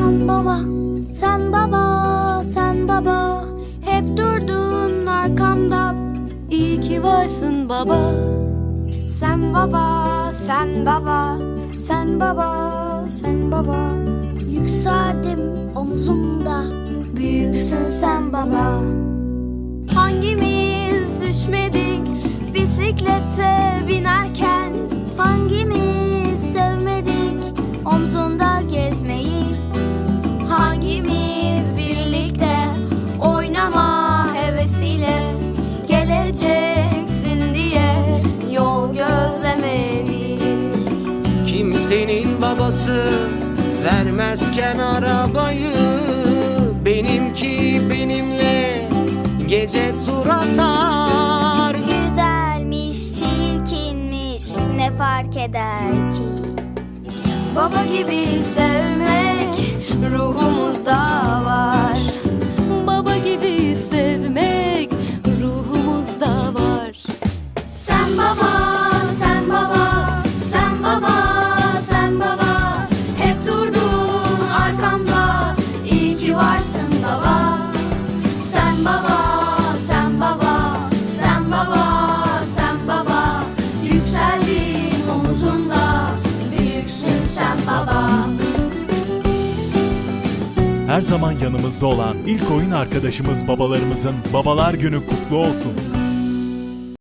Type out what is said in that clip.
Sen baba, sen baba, sen baba. Hep durdun arkamda. İyi ki varsın baba. Sen baba, sen baba. Sen baba, sen baba. Yükseldim omuzumda Büyüksün sen baba. Hangimiz düşmedik bisiklete bin Kimsenin babası vermezken arabayı Benimki benimle gece tur atar Güzelmiş, çirkinmiş ne fark eder ki? Baba gibi sevmek ruhumuzda var. Baba gibi sevmek Yükseldin omuzunda, büyüksün sen baba. Her zaman yanımızda olan ilk oyun arkadaşımız babalarımızın Babalar Günü kutlu olsun.